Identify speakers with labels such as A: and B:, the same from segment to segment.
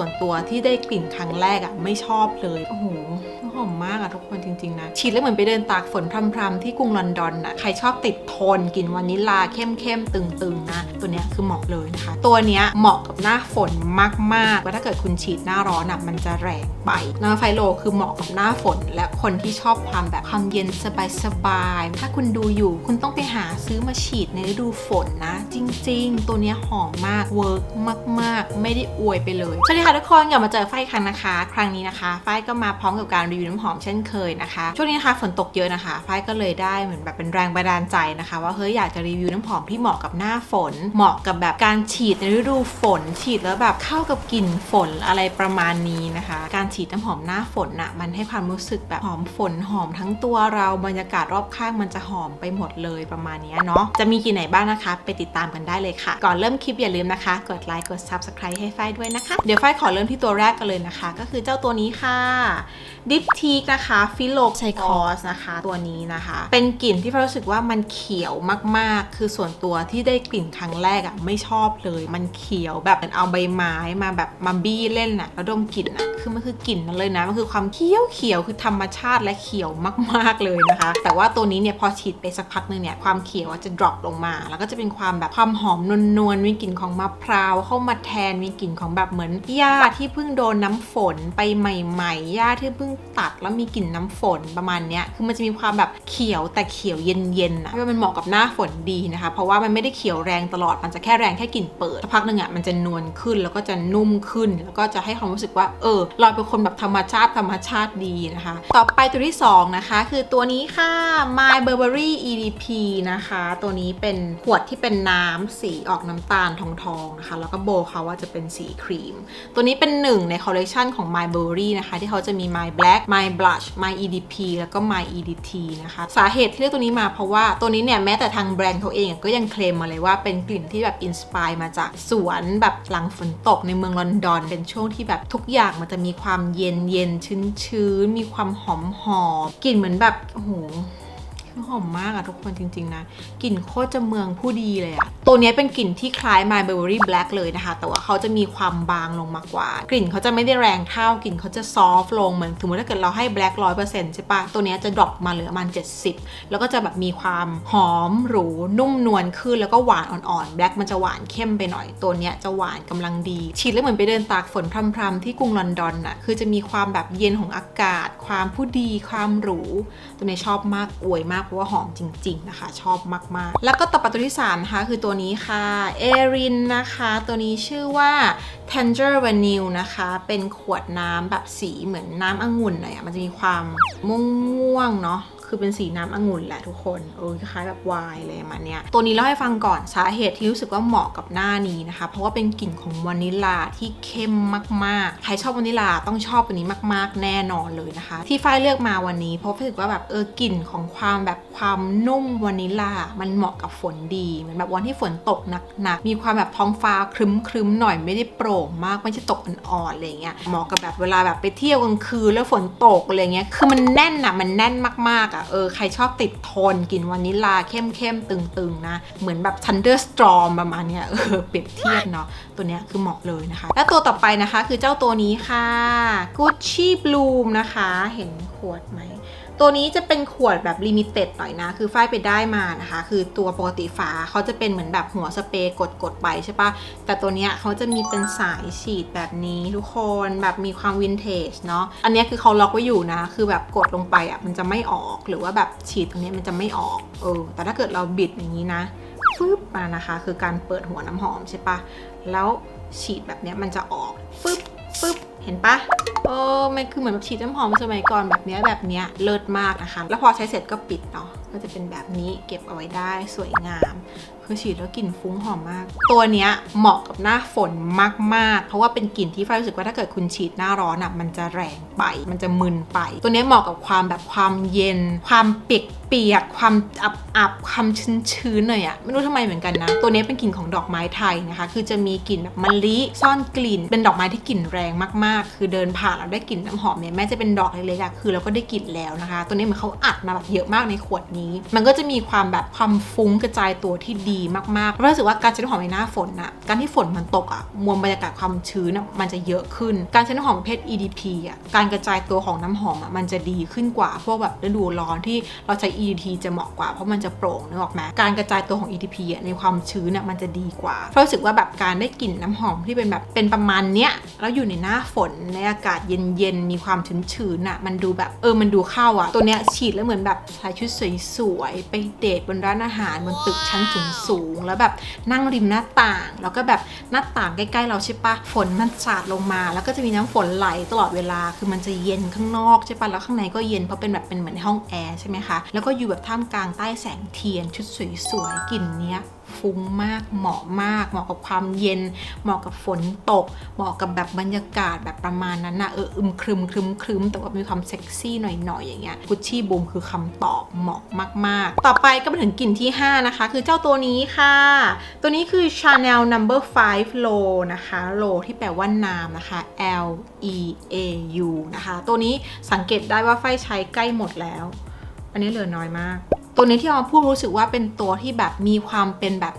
A: ส่วนตัวที่ได้กลิ่นครั้งแรกอะไม่ชอบเลย โอ้โหห อมมากอะทุกคนจริง ๆ นะ ฉีดแล้วเหมือนไปเดินตากฝนพรำๆที่กรุงลอนดอนอะใครชอบติดทนกลิ่นวานิลลาเข้มๆตึงๆนะตัวเนี้ยคือเหมาะเลยนะคะ ตัวเนี้ยเหมาะกับหน้าฝนมากๆว่าถ้าเกิดคุณฉีดหน้าร้อนอะมันจะแรงไปน้ำไฟโลคือเหมาะกับหน้าฝน และคนที่ชอบความแบบความเย็นสบายๆถ้าคุณดูอยู่คุณต้องไปหาซื้อมาฉีดในฤดูฝนนะ จริง ๆ ตัวเนี้ยหอมมากเวิร์กมาก ๆ ไม่ได้อวยไปเลยสวัสดีค่ะทุกคนกลับมาเจอฝ้ายอีกครั้งนะคะ ครั้งนี้นะคะฝ้ายก็มาพร้อมกับการรีวิวน้ำหอมเช่นเคยนะคะ ช่วงนี้นะคะฝนตกเยอะนะคะฝ้ายก็เลยได้เหมือนแบบเป็นแรงบันดาลใจนะคะ ว่าเฮ้ยอยากจะรีวิวน้ำหอมที่เหมาะกับหน้าฝน เหมาะกับแบบการฉีดในฤดูฝน ฉีดแล้วแบบเข้ากับกลิ่นฝนอะไรประมาณนี้นะคะ การฉีดน้ำหอมหน้าฝนน่ะมันให้ความรู้สึกแบบหอมฝนหอมทั้งตัวเราบรรยากาศรอบข้างมันจะหอมไปหมดเลยประมาณนี้เนาะจะมีกลิ่ไหนบ้างนะคะ ไปติดตามกันได้เลยค่ะ ก่อนเริ่มคลิปอย่าลืมนะคะ กดไลค์กด subscribe ให้ฝ้ายด้วยนะคะ เดี๋ยวฝ้ายขอเริ่มที่ตัวแรกกันเลยนะคะ ก็คือเจ้าตัวนี้ค่ะดิปทีกนะคะฟิโลไซคอสนะคะ ตัวนี้นะคะ เป็นกลิ่นที่ฝ้ายรู้สึกว่ามันเขียวมากๆ คือส่วนตัวที่ได้กลิ่นครั้งแรกอะ่ะไม่ชอบเลย มันเขียวแบบเหมือนเอาใบไม้มาแบบมาบี้เล่นน่ะแล้วดมกลิ่นอะคือมันคือกลิ่นนั้นเลยนะมันคือความเขียวเขียวๆคือธรรมชาติและเขียวมากๆเลยนะคะ แต่ว่าตัวนี้เนี่ยพอฉีดไปสักพักหนึงเนี่ยความเขียวอะจะ drop ลงมา แล้วก็จะเป็นความแบบความหอมนวลๆมีกลิ่นของมะพร้าวเข้ามาแทนมีกลิ่นของแบบเหมือนหญ้าที่เพิ่งโดนน้ำฝนไปใหม่ๆหญ้าที่เพิ่งตัดแล้วมีกลิ่นน้ำฝนประมาณเนี้ยคือมันจะมีความแบบเขียวแต่เขียวเย็นๆนะมันเหมาะกับหน้าฝนดีนะคะ เพราะว่ามันไม่ได้เขียวแรงตลอดมันจะแค่แรงแค่กลิ่นเปิดสักพักหนึ่งอะมันจะนวลขึ้นแล้วก็จะนุ่มขึ้น แล้วก็จะให้ความรู้สึกว่าเออเราเป็นคนแบบธรรมชาติธรรมชาติดีนะคะ ต่อไปตัวที่ 2 นะคะ คือตัวนี้ค่ะ My Burberry EDP นะคะ ตัวนี้เป็นขวดที่เป็นน้ำสีออกน้ำตาลทองๆนะคะแล้วก็โบเขาว่าจะเป็นสีครีม ตัวนี้เป็นหนึ่งในคอลเลกชันของ My Burberry นะคะ ที่เขาจะมี My Black My Blush My EDP แล้วก็ My EDT นะคะ สาเหตุที่เลือกตัวนี้มาเพราะว่าตัวนี้เนี่ยแม้แต่ทางแบรนด์เขาเองก็ยังเคลมมาเลยว่าเป็นกลิ่นที่แบบอินสปายมาจากสวนแบบหลังฝนตกในเมืองลอนดอน เป็นช่วงที่แบบทุกอย่างมันจะมีความเย็นเย็นชื้นชื้นมีความหอมหอมกลิ่นเหมือนแบบโอ้โห หอมมากอะทุกคนจริง ๆ นะ กลิ่นโคตรจะเมืองผู้ดีเลยอะตัวนี้เป็นกลิ่นที่คล้าย My Burberry Black เลยนะคะ แต่ว่าเขาจะมีความบางลงมากกว่า กลิ่นเขาจะไม่ได้แรงเท่ากลิ่นเขาจะซอฟลงเหมือนสมมติถ้าเกิดเราให้ Black 100%ใช่ปะตัวนี้จะดรอปมาเหลือประมาณ70 แล้วก็จะแบบมีความหอมหรูนุ่มนวลขึ้นแล้วก็หวานอ่อนๆ Black มันจะหวานเข้มไปหน่อยตัวนี้จะหวานกำลังดี ฉีดแล้วเหมือนไปเดินตากฝนพรำๆที่กรุงลอนดอนอะคือจะมีความแบบเย็นของอากาศ ความผู้ดี ความหรู ตัวนี้ชอบมากอวยมากเพราะว่าหอมจริง ๆ นะคะ ชอบมาก ๆ แล้วก็ต่อไปตัวที่3นะคะคือตัวนี้ค่ะเอรินนะคะ ตัวนี้ชื่อว่า Tanger Vanille นะคะ เป็นขวดน้ำแบบสีเหมือนน้ำองุ่นหน่อยอะมันจะมีความม่วงๆเนาะ คือเป็นสีน้ำองุ่นแหละทุกคนเออคล้ายแบบไวน์อะไรประมาณเนี้ยตัวนี้เล่าให้ฟังก่อนสาเหตุที่รู้สึกว่าเหมาะกับหน้านี้นะคะ เพราะว่าเป็นกลิ่นของวานิลาที่เข้มมากๆ ใครชอบวานิลาต้องชอบตัวนี้มากๆ แน่นอนเลยนะคะ ที่ฝ้ายเลือกมาวันนี้เพราะรู้สึกว่าแบบเออกลิ่นของความแบบความนุ่มวานิลลามันเหมาะกับฝนดีเหมือนแบบวันที่ฝนตกหนักๆมีความแบบท้องฟ้าครึ้มๆหน่อยไม่ได้โปร่งมากไม่ใช่ตกอ่อนๆอะไรเงี้ยเหมาะกับแบบเวลาแบบไปเที่ยวกลางคืนแล้วฝนตกอะไรเงี้ยคือมันแน่นอะมันแน่นมากๆอะเออใครชอบติดทนกลิ่นวานิลลาเข้มๆ ตึงๆ นะ เหมือนแบบ thunderstorm ประมาณเนี้ยเออเปรียบเทียบเนาะตัวเนี้ยคือเหมาะเลยนะคะ แล้วตัวต่อไปนะคะคือเจ้าตัวนี้ค่ะ Gucci Bloom นะคะ เห็นขวดไหม ตัวนี้จะเป็นขวดแบบลิมิเต็ดหน่อยนะ คือฝ้ายไปได้มานะคะ คือตัวปกติฝาเขาจะเป็นเหมือนแบบหัวสเปรย์กดๆไปใช่ปะแต่ตัวเนี้ยเขาจะมีเป็นสายฉีดแบบนี้ทุกคนแบบมีความวินเทจเนาะ อันนี้คือเขาล็อกไว้อยู่นะ คือแบบกดลงไปอะมันจะไม่ออก หรือว่าแบบฉีดตรงนี้มันจะไม่ออก เออ แต่ถ้าเกิดเราบิดอย่างนี้นะฟึบมานะคะ คือการเปิดหัวน้ำหอมใช่ปะแล้วฉีดแบบเนี้ยมันจะออกฟึบฟึบเห็นปะ เออมันคือเหมือนแบบฉีดน้ำหอมสมัยก่อนแบบเนี้ยแบบเนี้ยเลิศมากนะคะ แล้วพอใช้เสร็จก็ปิดเนาะก็จะเป็นแบบนี้เก็บเอาไว้ได้สวยงาม คือฉีดแล้วกลิ่นฟุ้งหอมมาก ตัวเนี้ยเหมาะกับหน้าฝนมากๆ เพราะว่าเป็นกลิ่นที่ฝ้ายรู้สึกว่าถ้าเกิดคุณฉีดหน้าร้อนอะมันจะแรงไป มันจะมึนไป ตัวเนี้ยเหมาะกับความแบบความเย็น ความเปียกเปียกความอับอับความชื้นๆหน่อยอะไม่รู้ทำไมเหมือนกันนะ ตัวนี้เป็นกลิ่นของดอกไม้ไทยนะคะ คือจะมีกลิ่นแบบมะลิซ่อนกลิ่น เป็นดอกไม้ที่กลิ่นแรงมากๆ คือเดินผ่านเราได้กลิ่นน้ำหอมเนี่ยแม้จะเป็นดอกเล็กๆอะคือเราก็ได้กลิ่นแล้วนะคะ ตัวนี้เหมือนเขาอัดมาแบบเยอะมากในขวดนี้ มันก็จะมีความแบบความฟุ้งกระจายตัวที่ดีมากๆเพราะรู้สึกว่าการใช้น้ำหอมในหน้าฝนอะการที่ฝนมันตกอะมวลบรรยากาศความชื้นอะมันจะเยอะขึ้น การใช้น้ำหอมประเภท EDP อะการกระจายตัวของน้ำหอมอะมันจะดีขึ้นกว่าพวกแบบฤดูร้อนที่เราใช้ EDP จะเหมาะกว่าเพราะมันจะโปร่งนึกออกไหมการกระจายตัวของ EDP อะในความชื้นอะมันจะดีกว่าเพราะรู้สึกว่าแบบการได้กลิ่นน้ำหอมที่เป็นแบบเป็นประมาณเนี้ยแล้วอยู่ในหน้าฝนในอากาศเย็นๆมีความชื้นๆอะมันดูแบบเออมันดูเข้าอะตัวเนี้ยฉีดแล้วเหมือนแบบใส่ชุดสวยๆไปเดทบนร้านอาหารบนตึกชั้นสูงสูงแล้วแบบนั่งริมหน้าต่าง แล้วก็แบบหน้าต่างใกล้ๆเราใช่ปะฝนมันสาดลงมา แล้วก็จะมีน้ำฝนไหลตลอดเวลาคือมันจะเย็นข้างนอกใช่ปะแล้วข้างในก็เย็นเพราะเป็นแบบเป็นเหมือนห้องแอร์ใช่ไหมคะแล้วก็อยู่แบบท่ามกลางใต้แสงเทียนชุดสวยๆกลิ่นเนี้ย ฟุ้งมาก เหมาะมาก เหมาะกับความเย็น เหมาะกับฝนตก เหมาะกับแบบบรรยากาศแบบประมาณนั้นนะเอออึมครึมครึมครึมแต่ว่ามีความเซ็กซี่หน่อยๆอย่างเงี้ยกุชชี่บูมคือคำตอบเหมาะมาก ๆ ต่อไปก็มาถึงกลิ่นที่ 5 นะคะ คือเจ้าตัวนี้ค่ะ ตัวนี้คือ Chanel Number 5 Low นะคะ Low ที่แปลว่าน้ำนะคะ L E A U นะคะ ตัวนี้สังเกตได้ว่าไฟใช้ใกล้หมดแล้ว อันนี้เหลือน้อยมาก ตัวนี้ที่เอามาพูดรู้สึกว่าเป็นตัวที่แบบมีความเป็นแบบ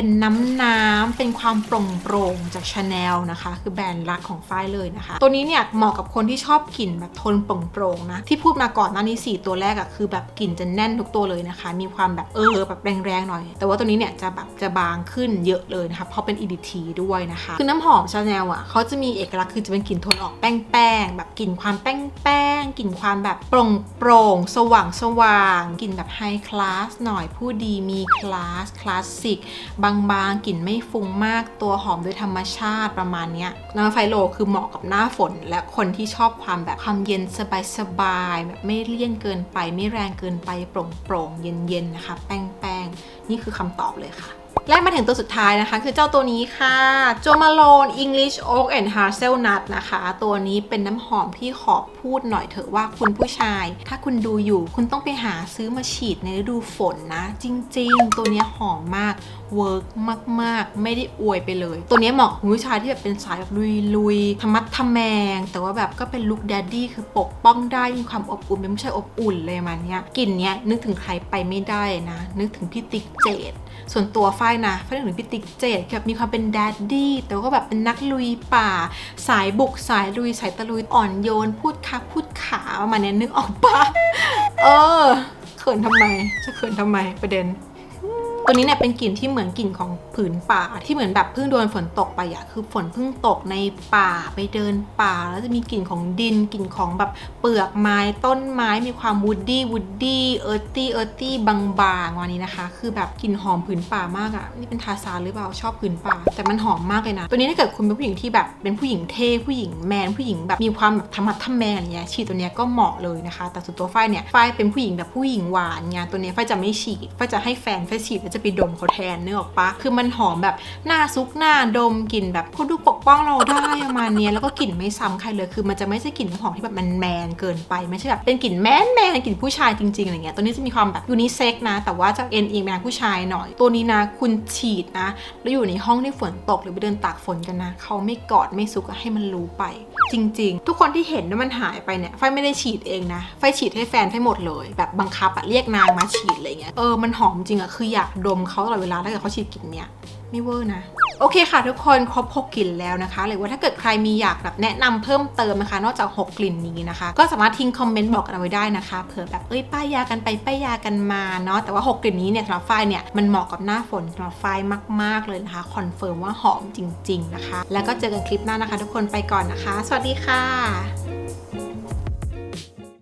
A: เป็นน้ำน้ำเป็นความโปร่งโปร่งจากชาแนลนะคะ คือแบรนด์รักของฝ้ายเลยนะคะ ตัวนี้เนี่ยเหมาะกับคนที่ชอบกลิ่นแบบโทนโปร่งโปร่งนะ ที่พูดมาก่อนหน้านี้ 4 ตัวแรกอะคือแบบกลิ่นจะแน่นทุกตัวเลยนะคะ มีความแบบเออแบบแรงๆหน่อย แต่ว่าตัวนี้เนี่ยจะแบบจะบางขึ้นเยอะเลยนะคะเพราะเป็น EDT ด้วยนะคะ คือน้ำหอมชาแนลอะเขาจะมีเอกลักษณ์คือจะเป็นกลิ่นโทนออกแป้งๆแบบกลิ่นความแป้งๆกลิ่นความแบบโปร่งโปร่งสว่างสว่างกลิ่นแบบไฮคลาสหน่อยผู้ดีมีคลาสคลาสสิกบางบางๆ กลิ่นไม่ฟุ้งมาก ตัวหอมโดยธรรมชาติประมาณนี้น้ำไฟโลคือเหมาะกับหน้าฝน และคนที่ชอบความแบบความเย็นสบายๆแบบไม่เลี่ยนเกินไป ไม่แรงเกินไปโปร่งๆ เย็นๆ นะคะ แป้งๆ นี่คือคำตอบเลยค่ะ และมาถึงตัวสุดท้ายนะคะ คือเจ้าตัวนี้ค่ะโจมาโลน English Oak and Hazelnut นะคะ ตัวนี้เป็นน้ำหอมที่ขอพูดหน่อยเถอะว่าคุณผู้ชาย ถ้าคุณดูอยู่คุณต้องไปหาซื้อมาฉีดในฤดูฝนนะ จริง ๆ ตัวนี้หอมมากเวิร์กมาก ๆ ไม่ได้อวยไปเลย ตัวนี้เหมาะคุณผู้ชายที่แบบเป็นสายแบบลุยๆธรรมัดทแมง แต่ว่าแบบก็เป็นลุคแดดดี้คือปกป้องได้มีความอบอุ่นเป็นผู้ชายอบอุ่นเลยมันเนี้ยกลิ่นเนี้ยนึกถึงใครไปไม่ได้นะ นึกถึงพี่ติ๊กเจดส่วนตัวฝ้ายนะเขาเรียกถึงพี่ติ๊กเจดแบบมีความเป็นแดดดี้แต่ก็แบบเป็นนักลุยป่า สายบุกสายลุยสายตะลุยอ่อนโยน พูดคักพูดขาประมาณนี้นึกออกปะเออเขินทำไมจะเขินทำไมประเด็น ตัวนี้เนี่ยเป็นกลิ่นที่เหมือนกลิ่นของผืนป่า ที่เหมือนแบบเพิ่งโดนฝนตกไปอะคือฝนเพิ่งตกในป่าไปเดินป่า แล้วจะมีกลิ่นของดินกลิ่นของแบบเปลือกไม้ต้นไม้มีความวูดดี้วูดดี้เอิร์ตี้เอิร์ตี้บางๆวันนี้นะคะ คือแบบกลิ่นหอมผืนป่ามากอะนี่เป็นทาซานหรือเปล่าชอบผืนป่า แต่มันหอมมากเลยนะ ตัวนี้ถ้าเกิดคุณเป็นผู้หญิงที่แบบเป็นผู้หญิงเท่ผู้หญิงแมนผู้หญิงแบบมีความแบบธรรมะทแมงอะไรเงี้ยฉีดตัวเนี้ยก็เหมาะเลยนะคะ แต่ส่วนตัวฝ้ายเนี่ยฝ้ายเป็นผู้หญิงแบบผู้หญิงหวานไงตัวเนี้ยฝ้ายจะไม่ฉีดฝ้ายจะให้แฟนฝ้ายฉีดแล้วจะไปดมเขาแทนเนึกออกปะคือมันหอมแบบหน้าซุกหน้าดมกลิ่นแบบเขาดูปกป้องเราได้ประมาณนี้แล้วก็กลิ่นไม่ซ้ำใครเลย คือมันจะไม่ใช่กลิ่นหอมที่แบบมันแมนเกินไปไม่ใช่แบบเป็นกลิ่นแมนแมนกลิ่นผู้ชายจริงๆอะไรเงี้ยตัวนี้จะมีความแบบยูนิเซ็กนะ แต่ว่าจะเอ็นเองแมนผู้ชายหน่อย ตัวนี้นะคุณฉีดนะ แล้วอยู่ในห้องที่ฝนตกหรือไปเดินตากฝนกันนะเขาไม่กอดไม่ซุกให้มันรู้ไป จริง ๆ ทุกคนที่เห็นว่ามันหายไปเนี่ยไฟไม่ได้ฉีดเองนะไฟฉีดให้แฟนไฟหมดเลย แบบบังคับอะเรียกนางมาฉีดอะไรเงี้ยเออมันหอมจริงอะคืออยากดมเขาตลอดเวลาถ้าเกิดเขาฉีดกลิ่นเนี้ยไม่เวอร์นะโอเคค่ะทุกคนครบ6กลิ่นแล้วนะคะหรือว่าถ้าเกิดใครมีอยากแบบแนะนำเพิ่มเติมนะคะ นอกจาก 6 กลิ่นนี้นะคะ ก็สามารถทิ้งคอมเมนต์บอกกันเอาไว้ได้นะคะเผื่อแบบเอ้ยป้ายยากันไปป้ายยากันมาเนาะแต่ว่า 6 กลิ่นนี้เนี่ยสำหรับฝ้ายเนี่ยมันเหมาะกับหน้าฝนสำหรับฝ้ายมาก ๆ เลยนะคะคอนเฟิร์มว่าหอมจริง ๆ นะคะ แล้วก็เจอกันคลิปหน้านะคะ ทุกคนไปก่อนนะคะ สวัสดีค่ะ